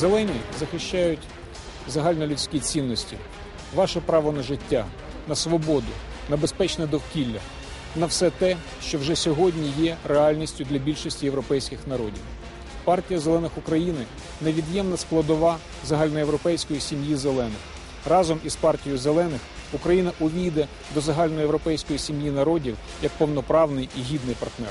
Зелені захищають загальнолюдські цінності, ваше право на життя, на свободу, на безпечне довкілля, на все те, що вже сьогодні є реальністю для більшості європейських народів. Партія зелених України невід'ємна складова загальноєвропейської сім'ї зелених. Разом із партією зелених Україна увійде до загальноєвропейської сім'ї народів як повноправний і гідний партнер.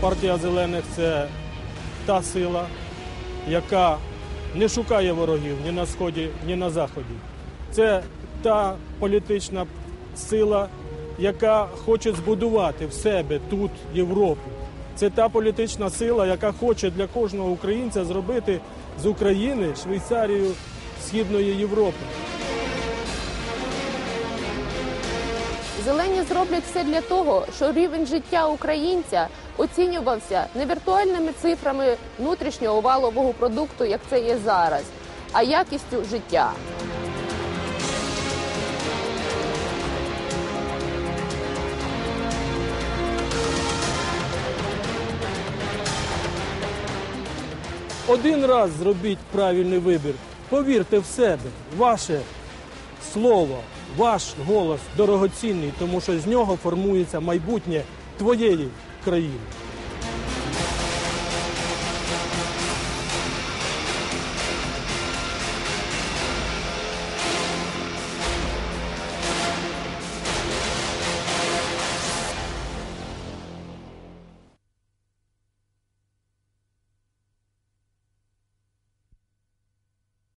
Партія зелених це та сила, яка не шукає ворогів ні на сході, ні на заході. Це та політична сила, яка хоче збудувати в себе тут Європу. Це та політична сила, яка хоче для кожного українця зробити з України Швейцарію Східної Європи. Зелені зроблять все для того, щоб рівень життя українця оцінювався не віртуальними цифрами внутрішнього валового продукту, як це є зараз, а якістю життя. Один раз зробіть правильний вибір. Повірте в себе, ваше слово, ваш голос дорогоцінний, тому що з нього формується майбутнє твоєї країни.